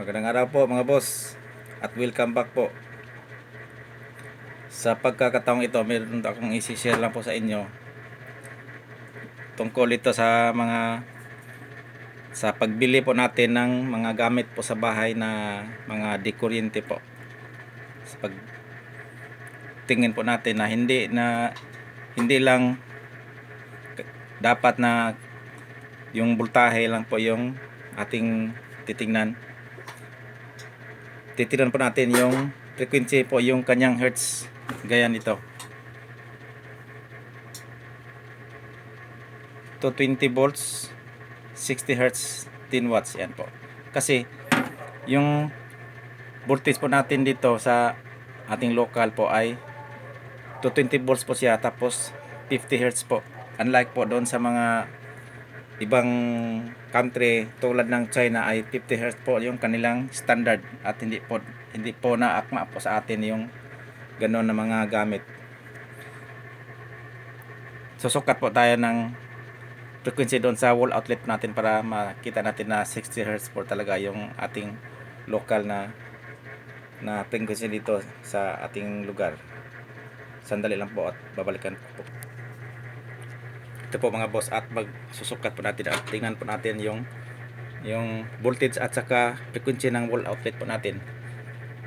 Magandang araw po mga boss at welcome back po. Sa pagkakataong ito, meron akong isi-share lang po sa inyo tungkol ito sa mga sa pagbili po natin ng mga gamit po sa bahay na mga dekuryente po. Sa pag tingin po natin na hindi na hindi lang dapat na yung voltahe lang po yung ating titingnan titignan po natin yung frequency po yung kanyang hertz. Gaya nito. 220 volts 60 hertz 10 watts. Yan po. Kasi yung voltage po natin dito sa ating local po ay 220 volts po siya tapos 50 hertz po. Unlike po doon sa mga ibang country tulad ng China ay 50 Hz po yung kanilang standard at hindi po hindi po naakma po sa atin yung gano'n na mga gamit. Susukat po tayo ng frequency doon sa wall outlet natin para makita natin na 60 Hz po talaga yung ating local na na frequency dito sa ating lugar. Sandali lang po at babalikan po. Ito po mga boss at magsusukat po natin at tingnan po natin yung yung voltage at saka frequency ng wall outlet po natin.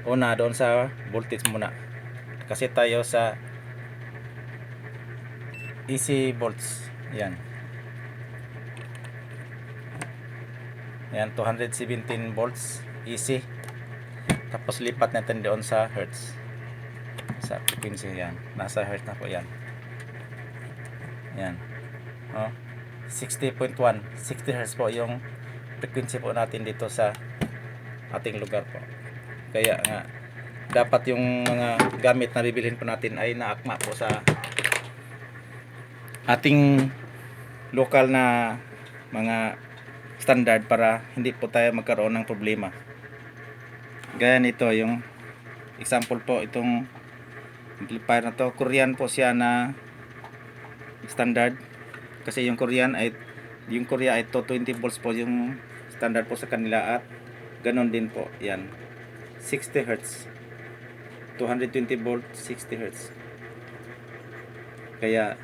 Una doon sa voltage muna. Kasi tayo sa AC volts. Yan. Yan 217 volts AC. Tapos lipat natin doon sa hertz. Sa frequency yan. Nasa hertz na po yan. Yan. Oh, 60.1 60 Hz po yung frequency po natin dito sa ating lugar po. Kaya nga dapat yung mga gamit na bibilhin po natin ay naakma po sa ating local na mga standard para hindi po tayo magkaroon ng problema. Gaya nito yung example po itong amplifier na to Korean po siya na standard kasi yung Korean ay yung Korea ay 220 volts po yung standard po sa kanila at ganon din po yan. 60 hertz. 220 volt 60 hertz. Kaya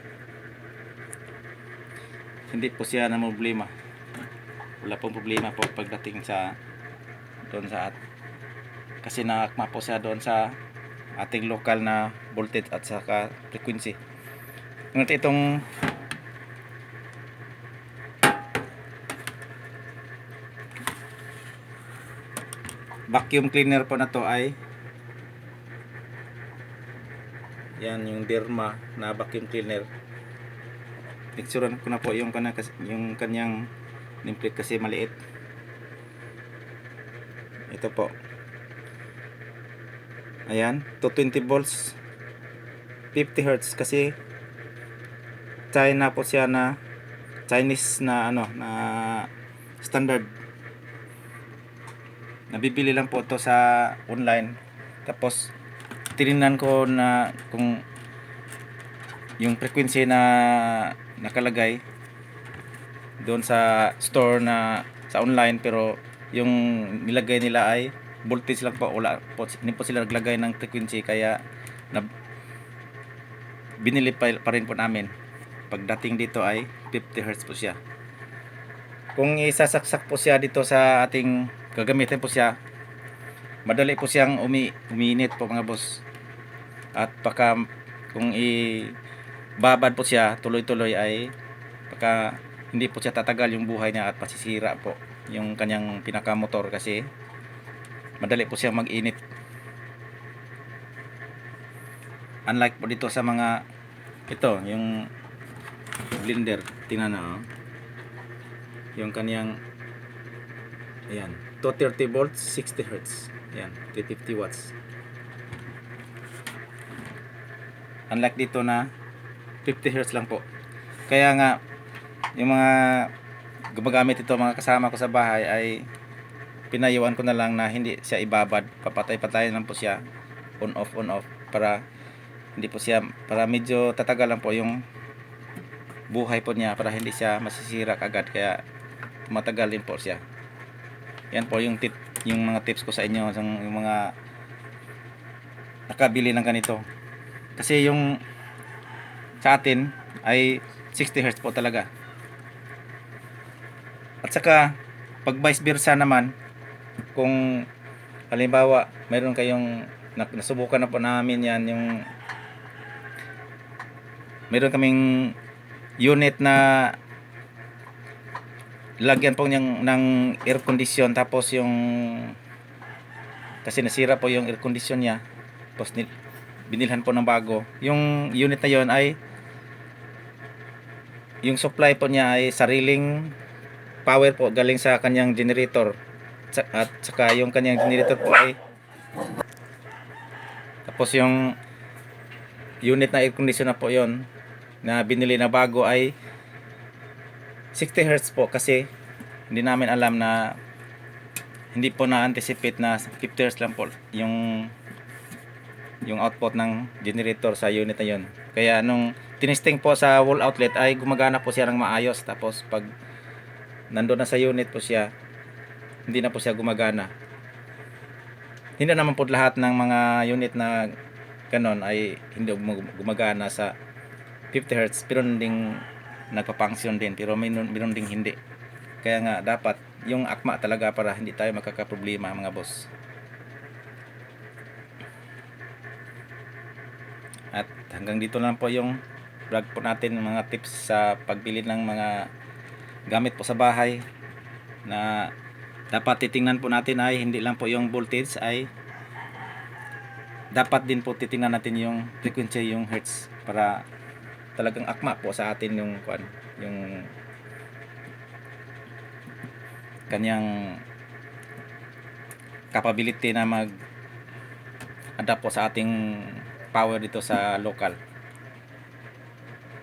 hindi po siya na problema. Wala pong problema po pagdating sa doon sa at kasi naakma po siya doon sa ating local na voltage at saka frequency. Ngunit itong vacuum cleaner po na to ay yan yung Derma na vacuum cleaner. Picturean ko na po yung, kana, yung kanyang nameplate kasi maliit. Ito po. Ayan 220 volts 50 hertz kasi China po siya na Chinese na ano na standard nabibili lang po to sa online. Tapos tinignan ko na kung yung frequency na nakalagay doon sa store na sa online pero yung nilagay nila ay voltage lang po. Wala po hindi po sila naglagay ng frequency kaya na binili pa, pa rin po namin. Pagdating dito ay 50 Hz po siya. Kung isasaksak po siya dito sa ating gagamitin po siya. Madali po siyang umi uminit po mga boss. At baka kung i babad po siya tuloy-tuloy ay baka hindi po siya tatagal yung buhay niya at pasisira po yung kanyang pinakamotor kasi madali po siyang mag-init. Unlike po dito sa mga ito yung blender. Tingnan na oh. yung kanyang ayan. 230 volts 60 hertz. Ayan 350 watts. Unlike dito na 50 hertz lang po. Kaya nga yung mga gumagamit ito mga kasama ko sa bahay ay pinayuan ko na lang na hindi siya ibabad. Papatay-patay lang po siya. On off on off. Para hindi po siya para medyo tatagal lang po yung buhay po niya para hindi siya masisira agad kaya matagal din po siya Yan po yung tip, yung mga tips ko sa inyo, yung, yung mga nakabili ng ganito. Kasi yung sa atin ay 60 Hz po talaga. At saka pag vice versa naman kung halimbawa mayroon kayong na- nasubukan na po namin yan yung mayroon kaming unit na lagyan po niyang ng air condition tapos yung kasi nasira po yung air condition niya. Tapos ni, binilhan po ng bago. Yung unit na yon ay yung supply po niya ay sariling power po galing sa kanyang generator. At saka yung kanyang generator po ay tapos yung unit na air conditioner po yon na binili na bago ay 60 Hz po kasi hindi namin alam na hindi po na-anticipate na 50 Hz lang po yung yung output ng generator sa unit na yun. Kaya nung tinesting po sa wall outlet ay gumagana po siya ng maayos tapos pag nandoon na sa unit po siya hindi na po siya gumagana. Hindi naman po lahat ng mga unit na ganon ay hindi gumag- gumagana sa 50 Hz pero ding nagpa-function din pero mayroon, mayroon ding hindi. Kaya nga dapat yung akma talaga para hindi tayo magkakaproblema mga boss. At hanggang dito lang po yung vlog po natin mga tips sa pagbili ng mga gamit po sa bahay na dapat titingnan po natin ay hindi lang po yung voltage ay dapat din po titingnan natin yung frequency yung hertz para talagang akma po sa atin yung kuan yung kanyang capability na mag adapt po sa ating power dito sa local.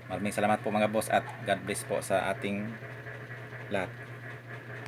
Maraming salamat po mga boss at God bless po sa ating lahat.